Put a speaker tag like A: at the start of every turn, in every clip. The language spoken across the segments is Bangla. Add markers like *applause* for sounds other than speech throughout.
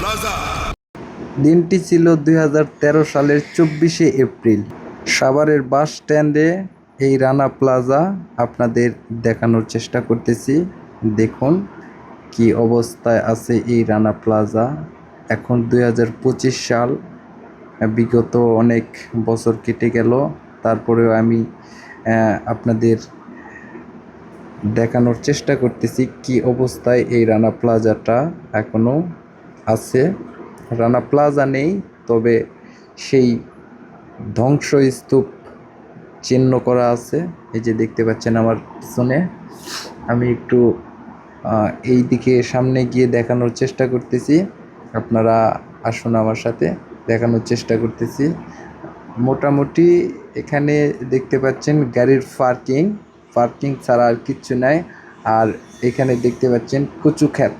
A: প্লাজা
B: দিনটি ছিল দুই হাজার তেরো সালের চব্বিশে এপ্রিল। সাভারের বাস স্ট্যান্ডে এই রানা প্লাজা আপনাদের দেখানোর চেষ্টা করতেছি। দেখুন কি অবস্থায় আছে এই রানা প্লাজা। এখন দু হাজার পঁচিশ সাল, বিগত অনেক বছর কেটে গেল। তারপরেও আমি আপনাদের দেখানোর চেষ্টা করতেছি কি অবস্থায় এই রানা প্লাজাটা এখনও আছে। রানা প্লাজা নেই, তবে সেই ধ্বংসস্তূপ চিহ্ন করা আছে। এই যে দেখতে পাচ্ছেন আমার পিছনে। আমি একটু এই দিকে সামনে গিয়ে দেখানোর চেষ্টা করতেছি। আপনারা আসুন আমার সাথে, দেখানোর চেষ্টা করতেছি। মোটামুটি এখানে দেখতে পাচ্ছেন গাড়ির পার্কিং। পার্কিং ছাড়া আর কিচ্ছু নাই। আর এখানে দেখতে পাচ্ছেন কুচু খ্যাত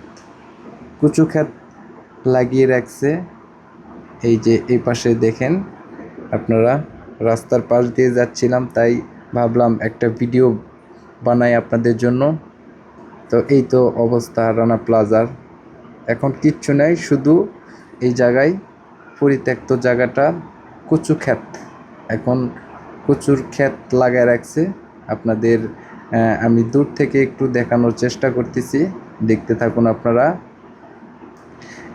B: কুচু খ্যাত লাগিয়ে রাখছে। এই যে এই পাশে দেখেন, আপনারা রাস্তার পাশ দিয়ে যাচ্ছিলাম, তাই ভাবলাম একটা ভিডিও বানাই আপনাদের জন্য। তো এই তো অবস্থা, রানা প্লাজার। এখন কিচ্ছু নাই, শুধু এই জায়গায় পরিত্যক্ত জায়গাটা কচু ক্ষেত। এখন কচুর ক্ষেত লাগায় রাখছে। আপনাদের আমি দূর থেকে একটু দেখানোর চেষ্টা করতেছি। দেখতে থাকুন আপনারা।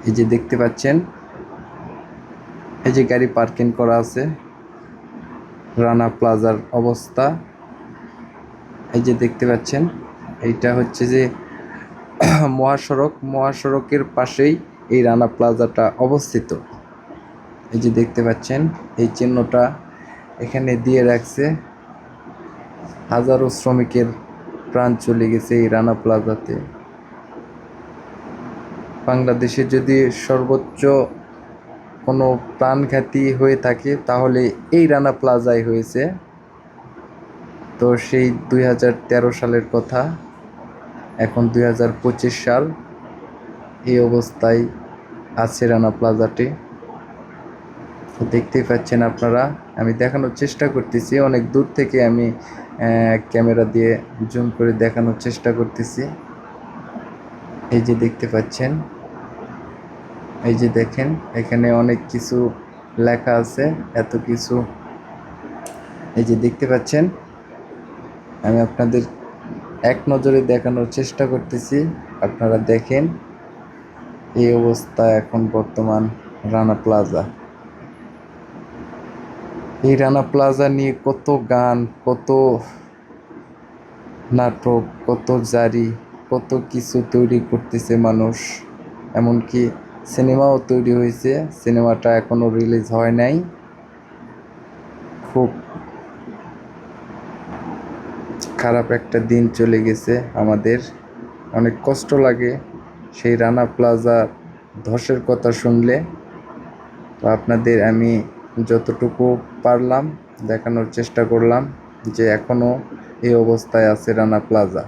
B: এই যে দেখতে পাচ্ছেন, এই যে গাড়ি পার্কিং করা আছে, রানা প্লাজার অবস্থা। এই যে দেখতে পাচ্ছেন, এইটা হচ্ছে যে *clears throat* মহাসড়ক, মহাসড়কের পাশেই এই রানা প্লাজাটা অবস্থিত। এই যে দেখতে পাচ্ছেন, এই চিহ্নটা এখানে দিয়ে রাখছে। হাজারো শ্রমিকের প্রাণ চলে গেছে এই রানা প্লাজাতে। বাংলাদেশে যদি সর্বোচ্চ কোনো প্রাণঘাতী হয়ে থাকে, তাহলে এই রানা প্লাজায় হয়েছে। তো সেই দুই হাজার তেরো সালের কথা, এখন দুই হাজার পঁচিশ সাল, এই অবস্থায় আছে রানা প্লাজাটি। তো দেখতেই পাচ্ছেন আপনারা, আমি দেখানোর চেষ্টা করতেছি, অনেক দূর থেকে আমি ক্যামেরা দিয়ে জুম করে দেখানোর চেষ্টা করতেছি। এই যে দেখতে পাচ্ছেন এই যে দেখেন, এখানে অনেক কিছু লেখা আছে, এত কিছু। এই যে দেখতে পাচ্ছেন, আমি আপনাদের এক নজরে দেখানোর চেষ্টা করতেছি, আপনারা দেখেন। এই অবস্থা এখন বর্তমান রানা প্লাজা। এই রানা প্লাজা নিয়ে কত গান, কত নাটক, কত জারি, কত কিছু তৈরি করতেছে মানুষ। এমনকি সিনেমাও তৈরি হয়েছে। সিনেমাটা এখনও রিলিজ হয় নাই। খুব খারাপ একটা দিন চলে গেছে আমাদের। অনেক কষ্ট লাগে সেই রানা প্লাজা ধসের কথা শুনলে। তো আপনাদের আমি যতটুকু পারলাম দেখানোর চেষ্টা করলাম যে এখনও এই অবস্থায় আছে রানা প্লাজা